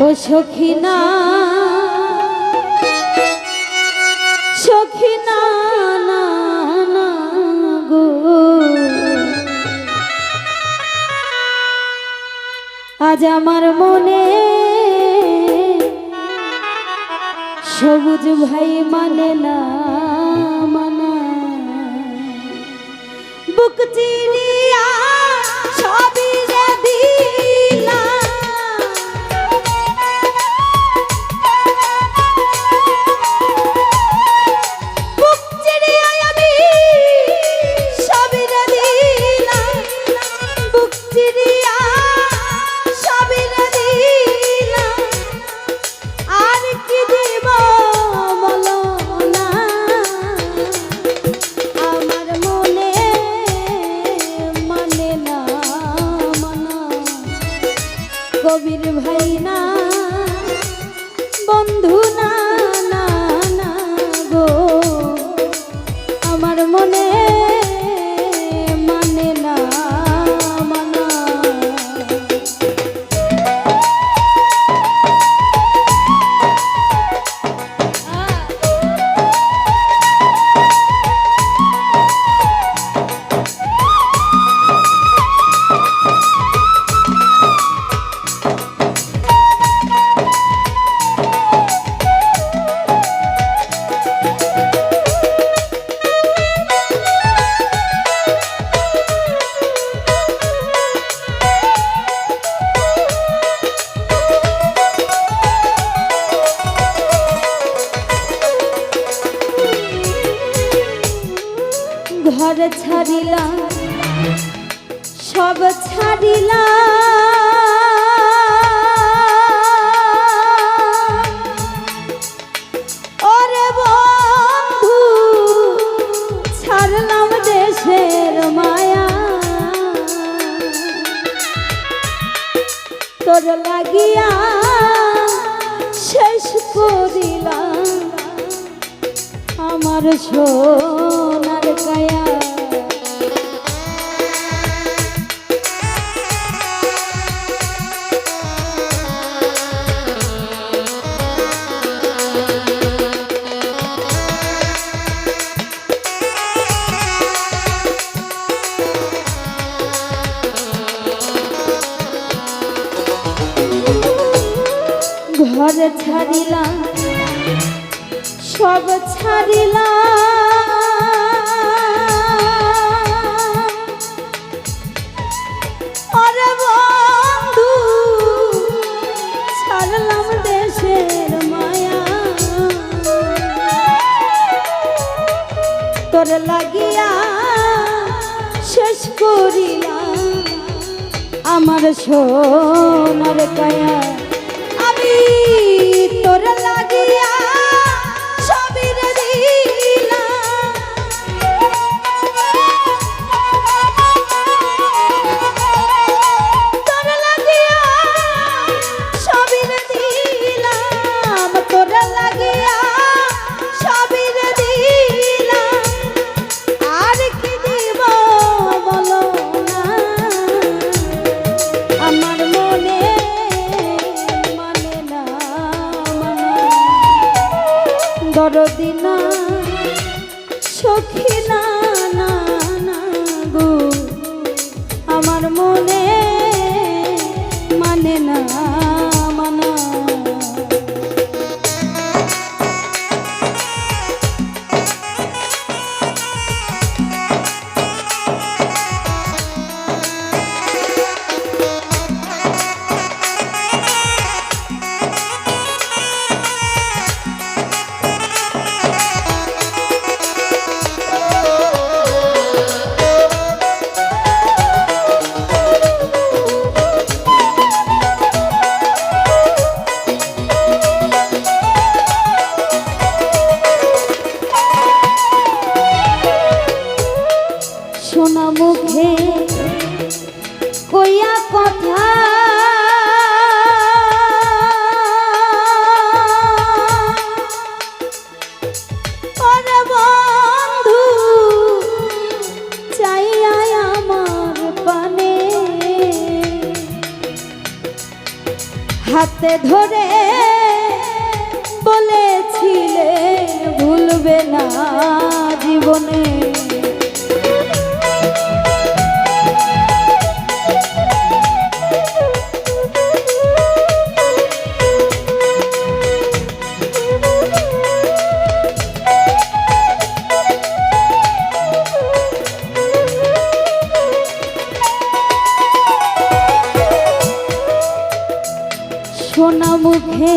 সখিনা। সখিনা না না গো। আজ আমার মনে সবুজ ভাই মানে না ঘর ছাড়িলাম সব ছাড়িলাম। ওরে বন্ধু ছাড়লাম মায়া। তোর লাগিয়া শেষ করিলাম আমার সোনার ছাড়িলাম সব ছাড়িলাম। দেশের মায়া। তোর লাগিয়া শেষ করিলাম আমার সোনার কায়া। না জীবনে। সোনা মুখে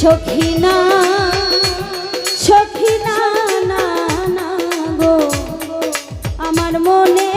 সখী না সখী না না গো। আমার মনে